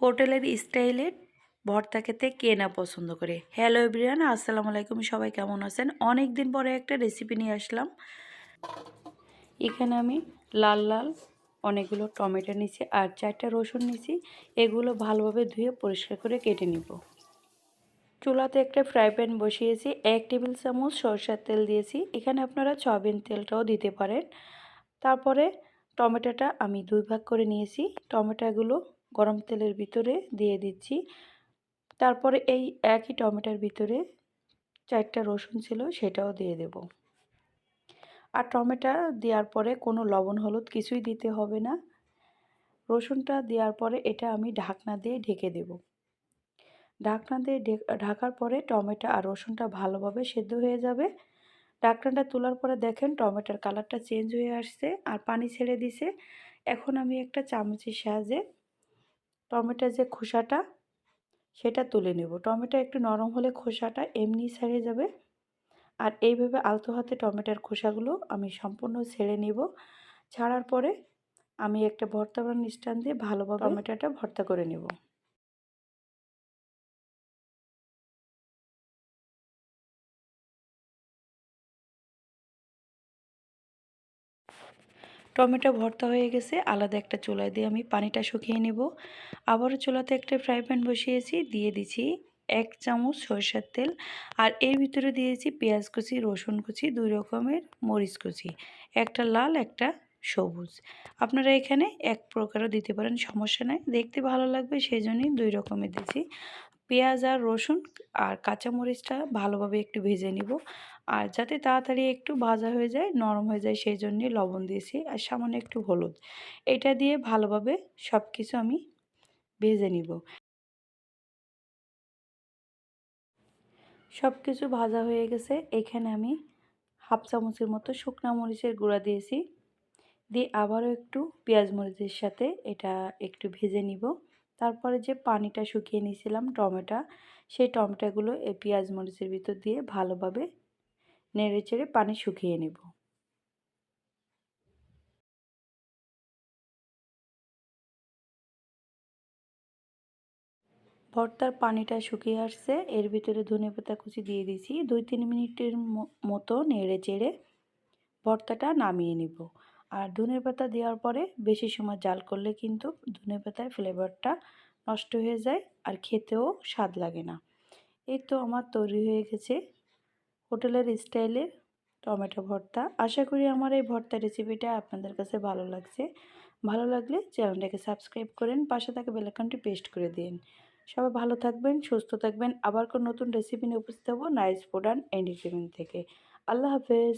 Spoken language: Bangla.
হোটেলের স্টাইলের ভর্তা খেতে কে না পছন্দ করে। হ্যালো এভরিওয়ান আসসালামু আলাইকুম। সবাই কেমন আছেন? অনেক দিন পরে একটা রেসিপি নিয়ে আসলাম। এখানে আমি লাল লাল অনেকগুলো টমেটো নিছি আর চারটা রসুন নিছি এগুলো ভালোভাবে ধুয়ে পরিষ্কার করে কেটে নিব। চুলাতে একটা ফ্রাই প্যান বসিয়েছি, এক টেবিল চামচ সরষের তেল দিয়েছি। এখানে আপনারা সয়াবিন তেলটাও দিতে পারেন। তারপরে টমেটোটা আমি দুই ভাগ করে নিয়েছি। টমেটোগুলো গরম তেলের ভিতরে দিয়ে দিচ্ছি। তারপরে এই একই টমেটোর ভিতরে চারটা রসুন ছিল সেটাও দিয়ে দেব। আর টমেটো দেওয়ার পরে কোনো লবণ, হলুদ কিছুই দিতে হবে না। রসুনটা দেওয়ার পরে এটা আমি ঢাকনা দিয়ে ঢেকে দেব। ঢাকনা দিয়ে ঢাকার পরে টমেটো আর রসুনটা ভালোভাবে সেদ্ধ হয়ে যাবে। ঢাকনাটা তোলার পরে দেখেন টমেটোর কালারটা চেঞ্জ হয়ে আসছে আর পানি ছেড়ে দিছে। এখন আমি একটা চামচের সাহায্যে টমেটোর যে খোসাটা সেটা তুলে নেব। টমেটো একটু নরম হলে খোসাটা এমনি ছেড়ে যাবে। আর এইভাবে আলতো হাতে টমেটোর খোসাগুলো আমি সম্পূর্ণ ছেড়ে নেব। ছাড়ার পরে আমি একটা ভর্তা বানানোর স্ট্যান্ড দিয়ে ভালোভাবে টমেটোটা ভর্তা করে নেব। টমেটো ভর্তা হয়ে গেছে, আলাদা একটা চুলায় দিয়ে আমি পানিটা শুকিয়ে নেব। আবারও চুলাতে একটা ফ্রাই প্যান বসিয়েছি, দিয়ে দিচ্ছি এক চামচ সরষের তেল আর এর ভিতরে দিয়েছি পেঁয়াজ কুচি, রসুন কুচি, দুই রকমের মরিচ কুচি, একটা লাল, একটা সবুজ। আপনারা এখানে এক প্রকারও দিতে পারেন, সমস্যা নাই। দেখতে ভালো লাগবে সেই জন্যই দুই রকমের দিয়েছি। পেঁয়াজ আর রসুন আর কাঁচামরিচটা ভালোভাবে একটু ভেজে নিব। আর যাতে তাড়াতাড়ি একটু ভাজা হয়ে যায়, নরম হয়ে যায়, সেই জন্যে লবণ দিয়েছি। আর সামান্য একটু হলুদ। এটা দিয়ে ভালোভাবে সব কিছু আমি ভেজে নিব। সব কিছু ভাজা হয়ে গেছে। এখানে আমি হাফ চামচের মতো শুকনা মরিচের গুঁড়া দিয়েছি। দিয়ে আবারও একটু পেঁয়াজ মরিচের সাথে এটা একটু ভেজে নিব। তারপরে যে পানিটা শুকিয়ে নিয়েছিলাম টমেটো, সেই টমেটোগুলো এই পেঁয়াজ মরিচের ভিতর দিয়ে ভালোভাবে নেড়ে চেড়ে পানি শুকিয়ে নেব। ভর্তার পানিটা শুকিয়ে আসছে, এর ভিতরে ধনে পাতা কুচি দিয়ে দিয়েছি। দুই তিন মিনিটের মতো নেড়ে চেড়ে ভর্তাটা নামিয়ে নিব। আর ধনে পাতা দেওয়ার পরে বেশি সময় জাল করলে কিন্তু ধনে পাতার ফ্লেভারটা নষ্ট হয়ে যায় আর খেতেও স্বাদ লাগে না। এই তো আমার তৈরি হয়ে গেছে হোটেলের স্টাইলে টমেটো ভর্তা। আশা করি আমার এই ভর্তা রেসিপিটা আপনাদের কাছে ভালো লাগছে। ভালো লাগলে চ্যানেলটাকে সাবস্ক্রাইব করেন, পাশে থাকা বেলাকানটি পেস্ট করে দিন। সবাই ভালো থাকবেন, সুস্থ থাকবেন। আবার কোনো নতুন রেসিপি নিয়ে উপস্থিত হব নাইস ফুড অ্যান্ড এন্টারটেনমেন্ট থেকে। আল্লাহ হাফেজ।